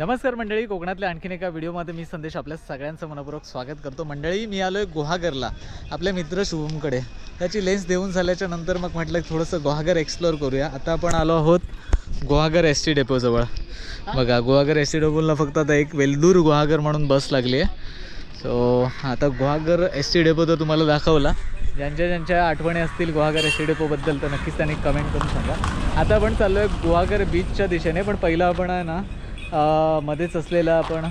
नमस्कार मंडळी कोकणातल्या आणखीन एका व्हिडिओमध्ये मी संदेश आपल्या सगळ्यांचं मनपूर्वक स्वागत करतो. मंडळी मी आलो आहे गुहागरला आपले मित्र शुभमकडे. त्याची लेन्स देऊन झाल्याच्यानंतर मग म्हटलं थोडंसं गुहागर एक्सप्लोअर करूया. आता आपण आलो आहोत गुहागर एस टी डेपोजवळ बघा गुहागर एस टी डेपोला फक्त आता एक वेल्दूर गुहागर म्हणून बस लागली आहे. सो आता गुहागर एस टी डेपो तर तुम्हाला दाखवला. ज्यांच्या ज्यांच्या आठवणी असतील गुहागर एस टी डेपोबद्दल तर नक्कीच त्यांनी कमेंट करून सांगा. आता आपण चाललो आहे गुहागर बीचच्या दिशेने पण पहिलं आपण आहे ना मध्येच असलेलं आपण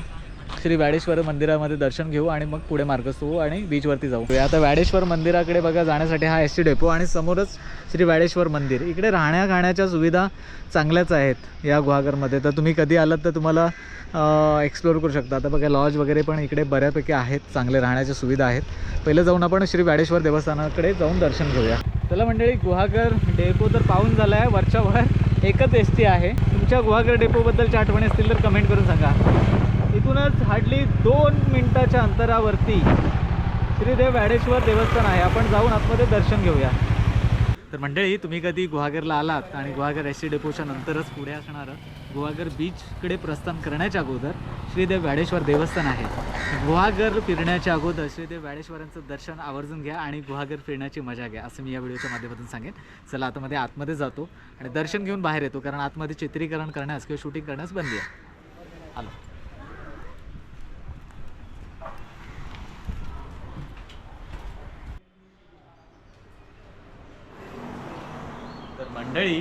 श्री व्याडेश्वर मंदिरामध्ये दर्शन घेऊ आणि मग पुढे मार्गस्थ होऊ आणि बीचवरती जाऊ. आता व्याडेश्वर मंदिराकडे बघा जाण्यासाठी हा एस टी डेपो आणि समोरच श्री व्याडेश्वर मंदिर. इकडे राहण्या खाण्याच्या सुविधा चांगल्याच आहेत या गुहागरमध्ये. तर तुम्ही कधी आलात तर तुम्हाला एक्सप्लोअर करू शकता. आता बघा लॉज वगैरे पण इकडे बऱ्यापैकी आहेत चांगले राहण्याच्या सुविधा आहेत. पहिलं जाऊन आपण श्री व्याडेश्वर देवस्थानाकडे जाऊन दर्शन घेऊया. चला मंडळी गुहागर डेपो तर पाहून झाला आहे वरच्या वर एकच एस टी आहे. तुमच्या गुहागर डेपोबद्दलच्या आठवणी असतील तर कमेंट करून सांगा. इथूनच हार्डली दोन मिनटाच्या अंतरावरती श्रीदेव वाडेश्वर देवस्थान आहे. आपण जाऊन आतमध्ये दर्शन घेऊया. तर मंडळी तुम्ही कधी गुहागरला आलात आणि गुहागर एस टी डेपोच्या नंतरच पुढे असणारं गुहागर बीचकडे प्रस्थान करण्याच्या अगोदर श्रीदेव व्याडेश्वर देवस्थान आहे. गुहागर फिरण्याच्या अगोदर श्रीदेव व्याडेश्वरांचं दर्शन आवर्जून घ्या आणि गुहागर फिरण्याची मजा घ्या असं मी या व्हिडिओच्या माध्यमातून सांगेन. चला आता मध्ये आतमध्ये जातो आणि दर्शन घेऊन बाहेर येतो कारण आतमध्ये चित्रीकरण करण्यास किंवा शूटिंग करण्यास बंदी आहे. आलो. मंडळी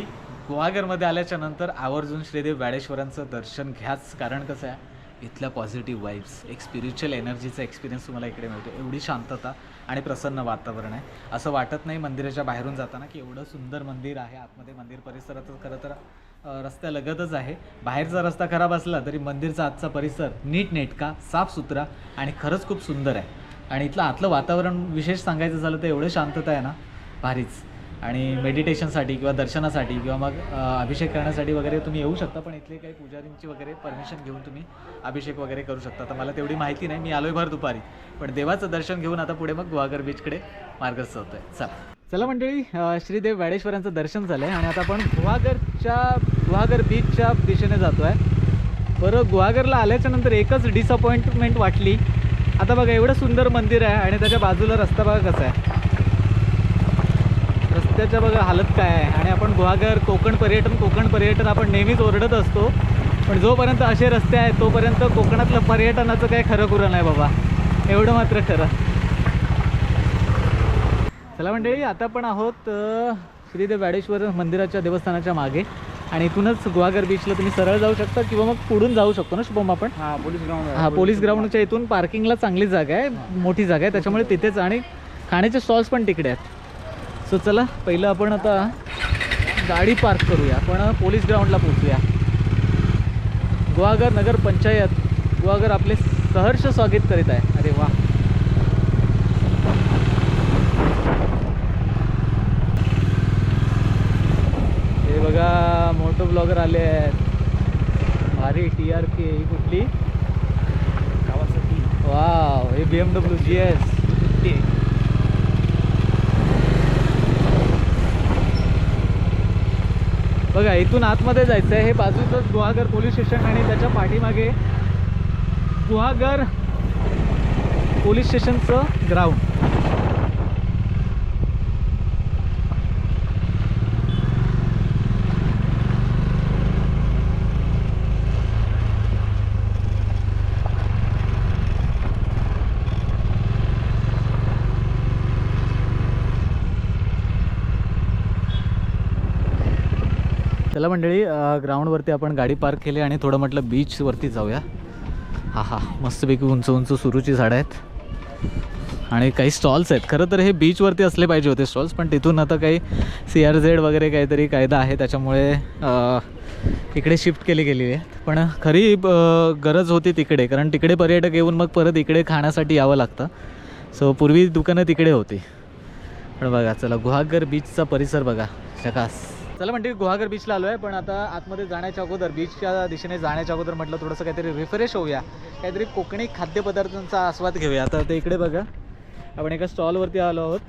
गुहागरमध्ये आल्याच्यानंतर आवर्जून श्रीदेव वाडेश्वरांचं दर्शन घ्याच. कारण कसं आहे इथल्या पॉझिटिव्ह वाईब्स एक स्पिरिच्युअल एनर्जीचा एक्सपिरियन्स तुम्हाला इकडे मिळतो एवढी शांतता आणि प्रसन्न वातावरण आहे. असं वाटत नाही मंदिराच्या बाहेरून जाताना की एवढं सुंदर मंदिर आहे आतमध्ये मंदिर परिसरात खरं तर रस्त्या रस्त्यालगतच आहे. बाहेरचा रस्ता खराब असला तरी मंदिरचा आजचा परिसर नीट नेटका साफसुथरा आणि खरंच खूप सुंदर आहे. आणि इथलं आतलं वातावरण विशेष सांगायचं झालं तर एवढं शांतता आहे ना भारीच. आणि मेडिटेशनसाठी किंवा दर्शनासाठी किंवा मग अभिषेक करण्यासाठी वगैरे तुम्ही येऊ शकता पण इथले काही पुजारींची वगैरे परमिशन घेऊन तुम्ही अभिषेक वगैरे करू शकता. तर मला तेवढी माहिती नाही मी आलोय भर दुपारी. पण देवाचं दर्शन घेऊन आता पुढे मग गुहागर बीचकडे मार्गस्थ आहे चला. चला मंडळी श्रीदेव वाडेश्वरांचं दर्शन झालं आहे आणि आता आपण गुहागरच्या गुहागर बीचच्या दिशेने जातो आहे बरं गुहागरला आल्याच्यानंतर एकच डिसअपॉइंटमेंट वाटली. आता बघा एवढं सुंदर मंदिर आहे आणि त्याच्या बाजूला रस्ता बघा कसा आहे. रस्त्याच्या बघा हालत काय आहे. आणि आपण गुहागर कोकण पर्यटन कोकण पर्यटन आपण नेहमीच ओरडत असतो. पण जोपर्यंत असे रस्ते आहेत तोपर्यंत कोकणातलं पर्यटनाचं काही खरं खुरं नाही बाबा. एवढं मात्र खरं. चला मंडळी आता पण आहोत श्रीदेव व्याडेश्वर मंदिराच्या देवस्थानाच्या मागे. आणि इथूनच गुहागर बीचला तुम्ही सरळ जाऊ शकता किंवा मग पुढून जाऊ शकतो ना शुभम आपण? हा पोलीस ग्राउंड हा पोलीस ग्राउंडच्या इथून पार्किंगला चांगली जागा आहे मोठी जागा आहे. त्याच्यामुळे तिथेच आणि खाण्याचे स्टॉल्स पण तिकडे आहेत. सो चला पहिलं आपण आता गाडी पार्क करूया. आपण पोलीस ग्राउंडला पोहोचूया. गुहागर नगर पंचायत गुहागर आपले सहर्ष स्वागत करीत आहे. अरे वा. हे बघा मोठो ब्लॉगर आले आहेत. भारी टी आर के ही कुठली? वाव हे B M W G S बघा इथून आतमध्ये जायचं आहे हे बाजूचंच गुहागर पोलीस स्टेशन आणि त्याच्या पाठीमागे गुहागर पोलीस स्टेशनचं ग्राउंड चला मंडळी ग्राउंडवरती आपण गाडी पार्क केली आणि थोडं म्हटलं बीचवरती जाऊया. हा हा मस्तपैकी उंच उंच सुरूची झाडं आहेत. आणि काही स्टॉल्स आहेत. खरं तर हे बीचवरती असले पाहिजे होते स्टॉल्स पण तिथून आता काही सी आर झेड वगैरे काहीतरी कायदा आहे त्याच्यामुळे इकडे शिफ्ट केली गेली आहे. पण खरी गरज होती तिकडे कारण तिकडे पर्यटक येऊन मग परत इकडे खाण्यासाठी यावं लागतं. सो पूर्वी दुकानं तिकडे होती. पण बघा चला गुहागर बीचचा परिसर बघा. शकास. चला म्हणते गुहागर बीचला आलो आहे पण आता आतमध्ये जाण्याच्या अगोदर बीचच्या दिशेने जाण्याच्या अगोदर म्हटलं थोडंसं काहीतरी रिफ्रेश होऊया. काहीतरी कोकणी खाद्यपदार्थांचा आस्वाद घेऊया. आता ते इकडे बघा. आपण एका स्टॉलवरती आलो आहोत.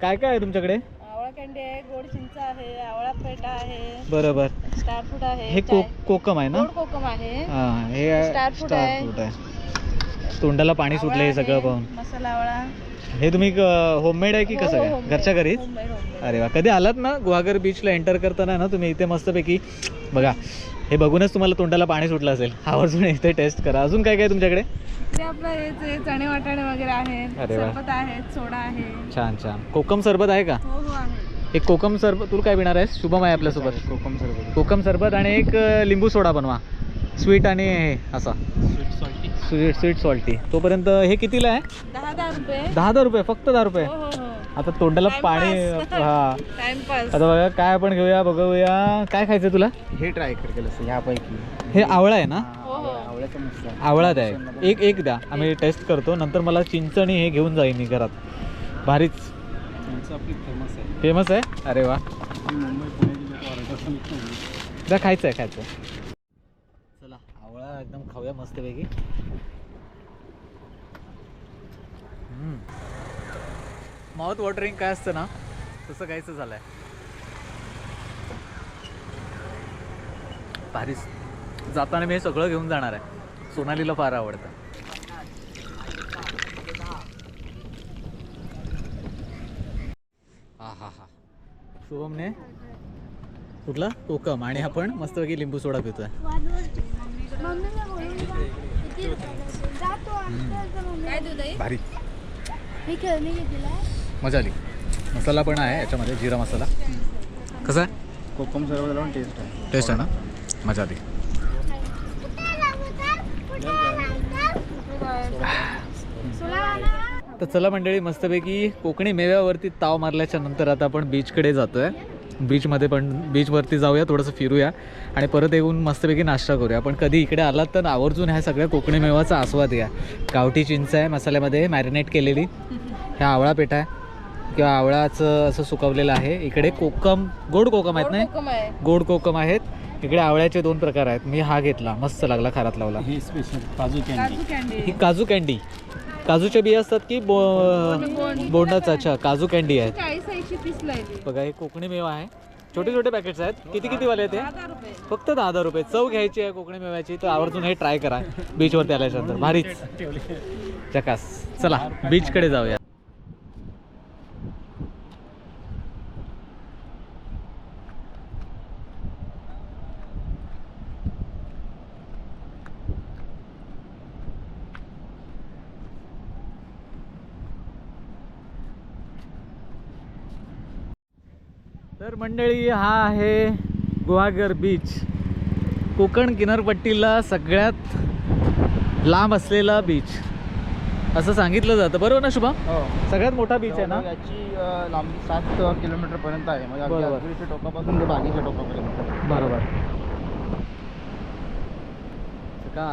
काय काय आहे तुमच्याकडे? आवळा कॅन्डी आहे गोड चिंच आहे आवळा पेटा आहे बरोबर. स्टार आहे हे को कोकम आहे ना? गोड कोकम आहे. हा हे आहे. स्टार तोंडाला पाणी सुटलं हे आवळा सगळं आहे, पाहून. मसाला आवळा. हे तुम्ही होममेड आहे की हो, कसं हो. घरच्या घरीच. अरे वा कधी आलात ना गुहागर बीचला एंटर करताना ना तुम्ही इथे मस्तपैकी बघा हे बघूनच तुम्हाला तोंडाला पाणी सुटलं असेल. आवर्जून इथे टेस्ट करा. अजून काय काय तुमच्याकडे? आपलं चणे वाटाणे वगैरे आहेत. सरबत सोडा आहे. छान छान. कोकम सरबत आहे का? हो हो आहे. एक कोकम सरबत तुला काय पिणार आहेस? शुभम आहे आपल्यासोबत. कोकम सरबत. कोकम सरबत आणि एक लिंबू सोडा बनवा. स्वीट आणि हे असा. Sweet salty sweet sweet salty. तोपर्यंत हे कितीला आहे? दहा दहा रुपये. दहा दहा रुपये फक्त दहा रुपये. हो हो हो. आता तोंडाला Time पाणी pass. हा. टाइमपास आता बघा काय आपण घेऊया बघूया. काय खायचं तुला? हे ट्राय कर केलं असं ह्यापैकी. हे आवळा आहे ना? हो, हो. आवळ्याचं मस्त आहे. आवळा आहे. एक एक द्या. आम्ही टेस्ट करतो. नंतर मला चिंच आणि हे घेऊन जाईन मी घरात. भारीच. चिंच आपली फेमस आहे. फेमस आहे? अरे वा. मुंबई पुण्याची लोक द्या खायचं आहे खायचं आहे आवळा एकदम खाऊया मस्तपैकी. माउथ वॉटरिंग काय असतं ना तसं काहीच झालं आहे जाताना मी हे सगळं घेऊन जाणार आहे. सोनालीला फार आवडतं. हा हा हा शुभमने कुठला? कोकम. आणि आपण मस्तपैकी लिंबू सोडा पितोय. भारी. मजा आली. मसाला पण आहे याच्यामध्ये जिरा मसाला. कसा आहे? कोकम सरबत लावून टेस्ट आहे. टेस्ट आहे ना? मजा आली. तर चला मंडळी मस्तपैकी कोकणी मेव्यावरती ताव मारल्याच्या नंतर आता आपण बीचकडे जातोय. बीचमध्ये पण बीचवरती जाऊया थोडंसं फिरूया आणि परत येऊन मस्तपैकी नाश्ता करूया. पण कधी इकडे आलात तर आवर्जून ह्या सगळ्या कोकणी मेवाचा आस्वाद घ्या. गावठी चिंच आहे मसाल्यामध्ये मॅरिनेट केलेली. ह्या आवळा पेठा आहे. किंवा आवळाचं असं सुकवलेलं आहे. इकडे कोकम गोड कोकम आहेत नाही? कोकम आहे. गोड कोकम आहेत. इकडे आवळ्याचे दोन प्रकार आहेत. मी हा घेतला. मस्त लागला खारात लावला. हे स्पेशल काजू कॅन्डी काजूच्या बिया असतात की बो बोंडाचा? अच्छा काजू कॅन्डी चाळीस आहे ती. बघा हे कोकणी मेवा आहे. छोटे छोटे पॅकेट्स आहेत. किती किती वाले आहेत दहा रुपये. फक्त दहा दहा रुपये. चव घ्यायची आहे कोकणी मेव्याची तर आवर्जून हे ट्राय करा. बीचवरती आल्याच्यानंतर भारीच. चकास. चला बीचकडे जाऊया. तर मंडळी हा आहे गुहागर बीच कोकण किनारपट्टीला सगळ्यात लांब असलेला बीच असं सांगितलं जातं. बरोबर ना शुभम? हो. सगळ्यात मोठा बीच आहे ना? याची लांबी सात किलोमीटर पर्यंत आहे. म्हणजे बरोबर. टोकापासून ते बागीच्या टोकापर्यंत. बरोबर. का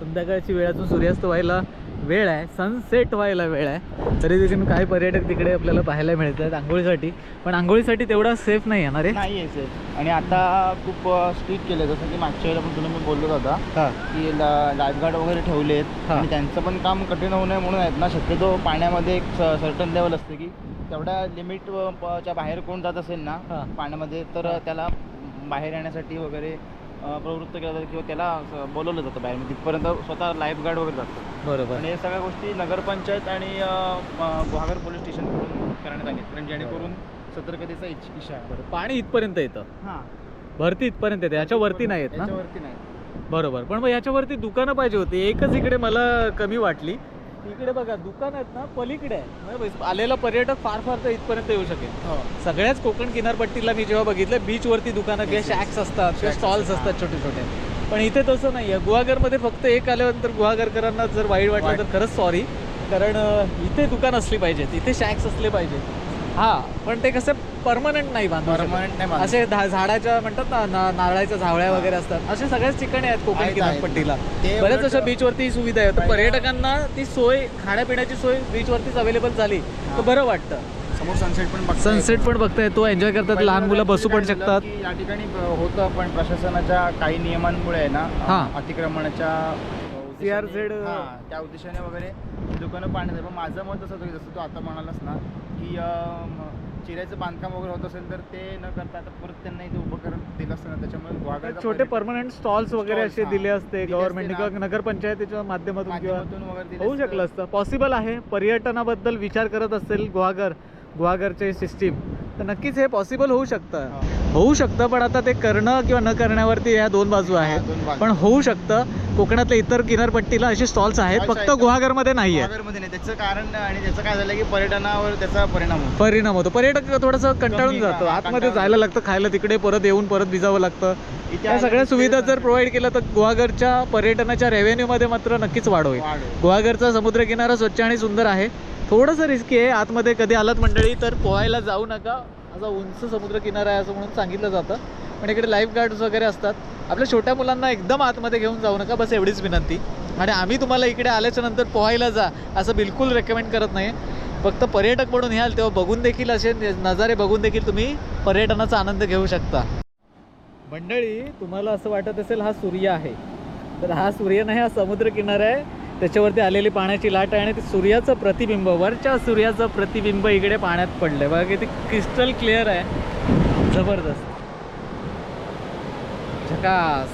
संध्याकाळची वेळ अजून सूर्यास्त व्हायला वेळ आहे सनसेट व्हायला वेळ आहे तरी देखील काही पर्यटक तिकडे आपल्याला पाहायला मिळत आहेत आंघोळीसाठी पण आंघोळीसाठी तेवढा सेफ नाही आहे ना रे नाही आहे safe. आणि आता खूप स्ट्रिक्ट केलं जसं की मागच्या वेळेला पण तुला मी बोललो होता की लाईफगार्ड वगैरे ठेवलेत हा. आणि त्यांचं पण काम कठीण होऊ नये म्हणून आहेत ना शक्यतो पाण्यामध्ये एक सर्टन लेवल असते की तेवढ्या लिमिट च्या बाहेर कोण जात असेल. ना पाण्यामध्ये तर. त्याला बाहेर येण्यासाठी वगैरे प्रवृत्त केलं जातं किंवा त्याला बोलवलं जातं बाहेर. म्हणजे तिथपर्यंत स्वतः लाईफगार्ड वगैरे जातात बरोबर. आणि हे सगळ्या गोष्टी नगरपंचायत आणि गुहागर पोलीस स्टेशनकडून करण्यात आली कारण जेणेकरून सतर्कतेचा इच- इशारा आहे. पाणी इथपर्यंत येतं. हां. भरती इथपर्यंत येते. याच्या वरती नाही येत ना? याच्यावरती नाही. बरोबर. पण मग याच्यावरती दुकानं पाहिजे होती. एकच इकडे मला कमी वाटली. इकडे बघा दुकान आहेत ना पलीकडे आहे. म्हणजे आलेला पर्यटक फार फार तर इथपर्यंत येऊ शकेल. हो. सगळ्याच कोकण किनारपट्टीला मी जेव्हा बघितलं बीचवरती दुकानं किंवा. शॅक्स असतात किंवा स्टॉल्स असतात. छोटे छोटे पण इथे तसं नाही आहे गुहागरमध्ये फक्त एक आल्यानंतर गुहागरकरांना जर वाईट वाटलं तर. खरंच सॉरी कारण इथे दुकान असली पाहिजेत इथे शॅक्स असले पाहिजे हा पण ते कसं परमनंट नाही बांधू शकत. परमनंट नाही बांधू असे धा- झाडाच्या म्हणतात ना ना- नारळाच्या झावळ्या. वगैरे असतात असे सगळ्याच ठिकाणी आहेत कोकण आहेत, किनारपट्टीला आहेत. ते बऱ्याच उलट- अशा बीचवरती ही सुविधा आहे तर पर्यटकांना ती सोय खाण्यापिण्याची सोय बीचवरतीच अवेलेबल झाली तर. बरं वाटतं समोर सनसेट पण बघता सनसेट येतो. पण बघता येतो एन्जॉय करतात लहान मुलं बसू पण काय झालं शकतात की या ठिकाणी होतं पण प्रशासनाच्या काही नियमांमुळे आहे ना हा. अतिक्रमणाच्या अ, उद्देशाने- CRZ, हा, त्या उद्देशाने वगैरे दुकानं पाण्यात पण माझं मत असं होतं की जसं तू आता म्हणालास ना की चिऱ्याचं बांधकाम वगैरे होत असेल तर ते न करता आता परत त्यांना इथे उभं करत दिलं असतं ना त्याच्यामुळे छोटे परमनंट स्टॉल्स वगैरे असे. दिले असते गव्हर्नमेंट. किंवा नगरपंचायतीच्या माध्यमातून किंवा होऊ. शकलं असतं पॉसिबल आहे पर्यटनाबद्दल विचार करत असेल गुहागर गुहागरचे सिस्टीम तर नक्कीच हे पॉसिबल होऊ शकतं. होऊ शकतं पण आता ते करणं किंवा न करण्यावरती ह्या दोन बाजू आहेत. पण होऊ शकतं. कोकणातल्या इतर किनारपट्टीला असे स्टॉल्स आहेत फक्त. गुहागरमध्ये नाही नाही. त्याचं कारण आणि त्याचं काय झालं की पर्यटनावर त्याचा परिणाम होतो. परिणाम होतो. पर्यटक थोडंसं कंटाळून जातो. आतमध्ये जायला लागतं खायला तिकडे परत येऊन परत भिजावं लागतं. इथे या सगळ्या सुविधा जर प्रोव्हाइड केल्या तर गुहागरच्या पर्यटनाच्या रेव्हेन्यूमध्ये मात्र नक्कीच वाढ होईल. वाढ होईल. गुहागरचा समुद्रकिनारा स्वच्छ आणि सुंदर आहे. थोडंसं रिस्की आहे. आतमध्ये कधी आलात मंडळी तर पोहायला जाऊ नका. असा उंच समुद्रकिनारा आहे असं म्हणून सांगितलं जातं. पण इकडे लाईफ गार्ड्स वगैरे असतात. आपल्या छोट्या मुलांना एकदम आतमध्ये घेऊन जाऊ नका. बस एवढीच विनंती. आणि आम्ही तुम्हाला इकडे आल्याच्यानंतर पोहायला जा असं बिलकुल रेकमेंड करत नाही. फक्त पर्यटक म्हणून याल तेव्हा बघून देखील असे नजारे बघून देखील तुम्ही पर्यटनाचा आनंद घेऊ शकता. मंडळी तुम्हाला असं वाटत असेल हा सूर्य आहे. तर हा सूर्य नाही हा समुद्र किनारा आहे. त्याच्यावरती आलेली पाण्याची लाट आहे आणि ते सूर्याचं प्रतिबिंब वरच्या सूर्याचं प्रतिबिंब इकडे पाण्यात पडलंय. बघा किती क्रिस्टल क्लिअर आहे. जबरदस्त. झकास.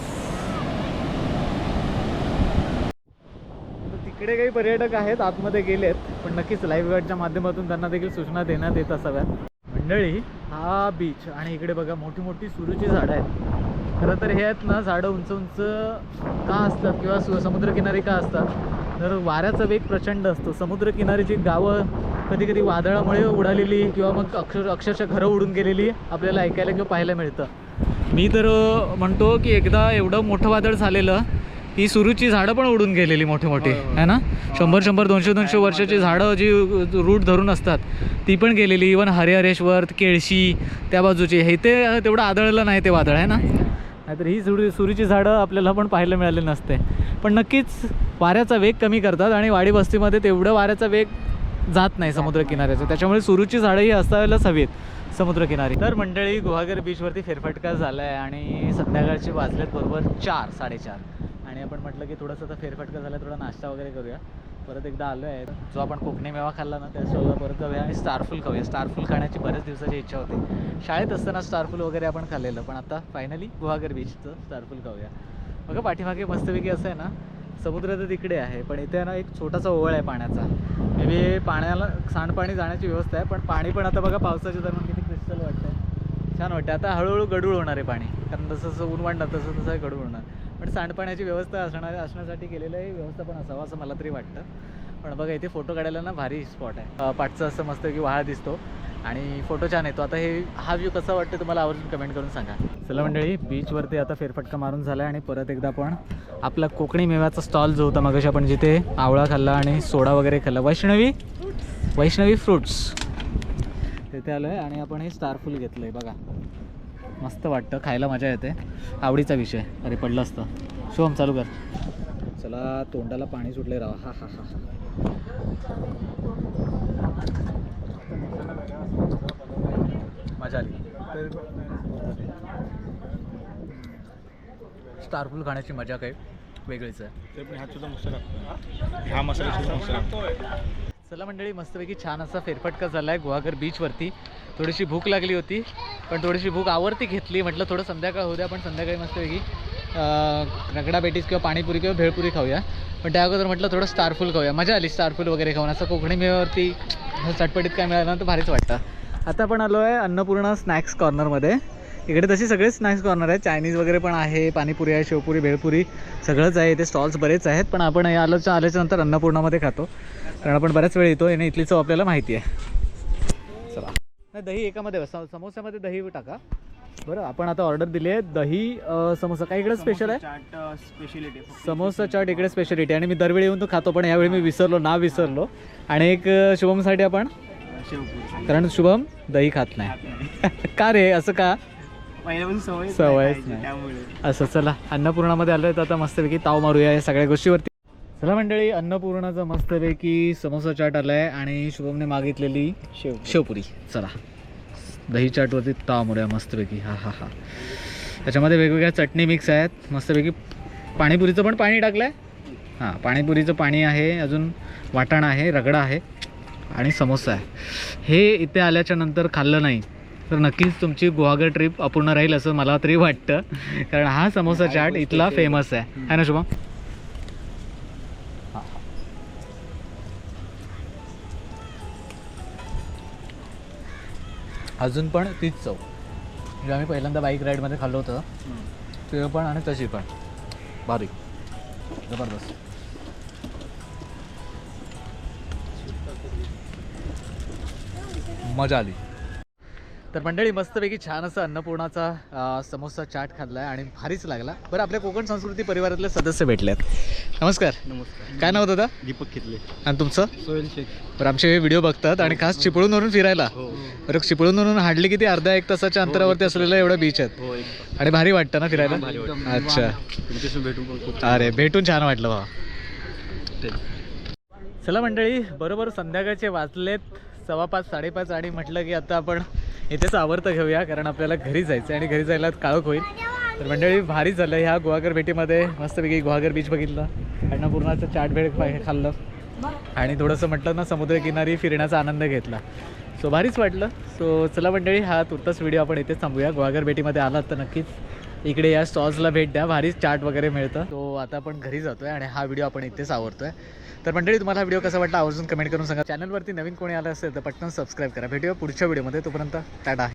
तर तिकडे काही पर्यटक आहेत आतमध्ये गेलेत पण नक्कीच लाईफ गार्डच्या माध्यमातून त्यांना देखील सूचना देण्यात येत असाव्यात. मंडळी हा बीच आणि इकडे बघा मोठी मोठी सुरूची झाडं आहेत. खरं तर हे आहेत ना झाडं उंच उंच का असतात किंवा समुद्रकिनारी का असतात? तर वाऱ्याचा वेग प्रचंड असतो. समुद्रकिनारीची गावं कधी कधी वादळामुळे उडालेली किंवा मग अक्षर अक्षरशः घरं उडून गेलेली आपल्याला ऐकायला किंवा पाहायला मिळतं. मी तर म्हणतो की एकदा एवढं मोठं वादळ झालेलं ही सुरूची झाडं पण उडून गेलेली मोठी मोठी. आहे ना? शंभर शंभर दोनशे दोनशे वर्षाची झाडं जी रूट धरून असतात ती पण गेलेली. इवन हरिहरेश्वर केळशी त्या बाजूची. हे ते तेवढं आदळलं नाही ते वादळ आहे ना? नाहीतर ही सुरू सुरीची झाडं आपल्याला पण पाहायला मिळाली नसते. पण नक्कीच वाऱ्याचा वेग कमी करतात आणि वाडी वस्तीमध्ये तेवढं वाऱ्याचा वेग जात नाही समुद्रकिनाऱ्याचं. त्याच्यामुळे सुरूची झाडं ही असायलाच हवीत समुद्रकिनारी. तर मंडळी गुहागर बीचवरती फेरफटका झाला आहे आणि संध्याकाळचे वाजलेत बरोबर चार साडेचार. आणि आपण म्हटलं की थोडंसं आता फेरफटका झाला थोडा नाश्ता वगैरे करूया. परत एकदा आलो आहे. जो आपण कोकणी मेवा खाल्ला ना त्या परत जाऊया आणि स्टारफुल खाऊया. स्टारफुल खाण्याची बऱ्याच दिवसाची इच्छा होती. शाळेत असताना स्टारफुल वगैरे आपण खाल्लेलं पण आता फायनली गुहागर बीचचं स्टारफुल खाऊया. बघा पाठीमागे मस्तपैकी असं आहे ना समुद्र तर तिकडे आहे पण इथे ना एक छोटासा ओवळ आहे पाण्याचा. मे बी पाण्याला सांडपाणी जाण्याची व्यवस्था आहे पण पाणी पण आता बघा पावसाच्या दरम्यान किती क्रिस्टल वाटतं छान वाटतं आता हळूहळू गडूळ होणार आहे पाणी. कारण जसं जसं ऊन वाढणार तसं तसं गडूळ होणार. पण सांडपाण्याची व्यवस्था असणार असण्यासाठी केलेलं आहे. व्यवस्था पण असावं असं मला तरी वाटतं. पण बघा इथे फोटो काढायला ना भारी स्पॉट आहे. पाठचं असं मस्त की वाळा दिसतो. आणि फोटो छान येतो. आता हे हा व्ह्यू कसा वाटतो तुम्हाला आवर्जून कमेंट करून सांगा. चला मंडळी बीचवरती आता फेरफटका मारून झाला आणि परत एकदा आपण आपला कोकणी मेव्याचा स्टॉल जो होता मगाशी आपण जिथे आवळा खाल्ला आणि सोडा वगैरे खाल्ला. वैष्णवी? वैष्णवी फ्रुट्स तिथे आलो आहे आणि आपण हे स्टारफुल घेतलं आहे बघा. मस्त वाटतं खायला मजा येते. आवडीचा विषय. अरे पडलं असतं. शोम चालू कर. चला तोंडाला पाणी सुटले राव. हा हा हा हा. मजा आली. स्टारफुल खाण्याची मजा काही वेगळीच आहे. हा मसाला चला मंडळी मस्तपैकी छान असा फेरफटका झाला आहे गुहागर बीचवरती थोडीशी भूक लागली होती पण थोडीशी भूक आवर्ती घेतली. म्हटलं थोडं संध्याकाळ होऊ द्या पण संध्याकाळी मस्तपैकी रगडा बेटीज किंवा पाणीपुरी किंवा भेळपुरी खाऊया. पण त्या अगोदर म्हटलं थोडं स्टारफुल खाऊया. मजा आली स्टारफुल वगैरे खाऊन. असं कोकणी मेव्यावरती चटपटीत काय मिळालं ना तर भारीच वाटतं. आता आपण आलो आहे अन्नपूर्णा स्नॅक्स कॉर्नरमध्ये इकडे तसे सगळेच स्नॅक्स कॉर्नर आहे चायनीज वगैरे पण आहे पाणीपुरी आहे शेवपुरी भेळपुरी सगळंच आहे. इथे स्टॉल्स बरेच आहेत पण आपण हे आलोच्या आल्याच्यानंतर अन्नपूर्णामध्ये खातो. कारण आपण बऱ्याच वेळ येतो आणि इथली चव आपल्याला माहिती आहे. नाही दही एकामध्ये बस. सम- समोस्यामध्ये दही टाका. बरं आपण आता ऑर्डर दिली आहे. दही अं, समोसा. काय इकडे स्पेशल आहे? चाट स्पेशलिटी समोसा चाट इकडे स्पेशालिटी आणि मी दरवेळी येऊन तो खातो पण यावेळी मी विसरलो नाव विसरलो. आणि एक अं, शुभमसाठी आपण शेवपुरी. कारण शुभम दही खात नाही. का रे? असं का? पहिल्यापासून सवय सवयच नाही. त्यामुळे. असं चला. अन्नपूर्णामध्ये आलोय तर आता मस्तपैकी ताव मारूया या सगळ्या गोष्टीवरती. चला मंडळी अन्नपूर्णाचा मस्तपैकी समोसा चाट आलाय आणि शुभमने मागितलेली शेव शेवपुरी. चला. दही चाटवरती ताव मारूया मस्तपैकी. हा हा हा. त्याच्यामध्ये वेगवेगळ्या चटणी मिक्स आहेत. मस्तपैकी पाणीपुरीचं पण पाणी टाकलं आहे हां पाणीपुरीचं पाणी आहे अजून वाटाणा आहे रगडा आहे आणि समोसा आहे. हे इथे आल्याच्यानंतर खाल्लं नाही तर नक्कीच तुमची गुहागर ट्रिप अपूर्ण राहील असं मला तरी वाटतं. कारण हा समोसा चाट इथला फेमस आहे. है ना शुभम? अजून पण तीच चव. म्हणजे आम्ही पहिल्यांदा बाईक राईडमध्ये खाल्लं होतं. ते पण आणि तशी पण. भारी जबरदस्त. मजा आली. तर मंडळी मस्तपैकी छान असं अन्नपूर्णाचा समोसा चाट खाल्ला आहे आणि भारीच लागला. बरं आपल्या कोकण संस्कृती परिवारातले सदस्य भेटले आहेत नमस्कार. नमस्कार. काय नाव दादा? दीपक खितले. आणि तुमचं? सोहेल शेख. बरं आमचे हे व्हिडिओ बघतात आणि खास चिपळूणवरून फिरायला. हो. बरं चिपळूणवरून हार्डली किती? अर्धा एक तासाच्या अंतरावरती असलेलं एवढं बीच आहेत. हो आणि भारी वाटतं ना फिरायला? भारी वाटतं. अच्छा. तुमच्याशी भेटून पण खूप अरे भेटून छान वाटलं भावा. छान. चला मंडळी बरोबर संध्याकाळचे वाजलेत. सव्वा पाच साडेपाच आणि म्हटलं की आता आपण इथेच आवर्त घेऊया कारण आपल्याला घरी जायचं आहे आणि घरी जायला काळोख होईल. तर मंडळी भारी झालं ह्या गुहागर भेटीमध्ये. मस्तपैकी गुहागर बीच बघितलं. पूर्णाचं चाट भेळ खाल्लं. आणि थोडंसं म्हटलं ना समुद्रकिनारी फिरण्याचा आनंद घेतला. सो भारीच वाटलं. सो चला मंडळी हा तुर्तास व्हिडिओ आपण इथेच थांबूया. गुहागर भेटीमध्ये आलात तर नक्कीच इकडे या स्टॉल्सला भेट द्या. भारीच चाट वगैरे मिळतं. तो आता आपण घरी जातोय आणि हा व्हिडिओ आपण इथेच आवडतोय तर मंडळी तुम्हाला हा व्हिडिओ कसा वाटला? आवर्जून कमेंट करून सांगा. चॅनलवरती नवीन कोणी आलं असेल तर पटकन सबस्क्राईब करा. भेटूया पुढच्या व्हिडिओमध्ये तोपर्यंत टाटा.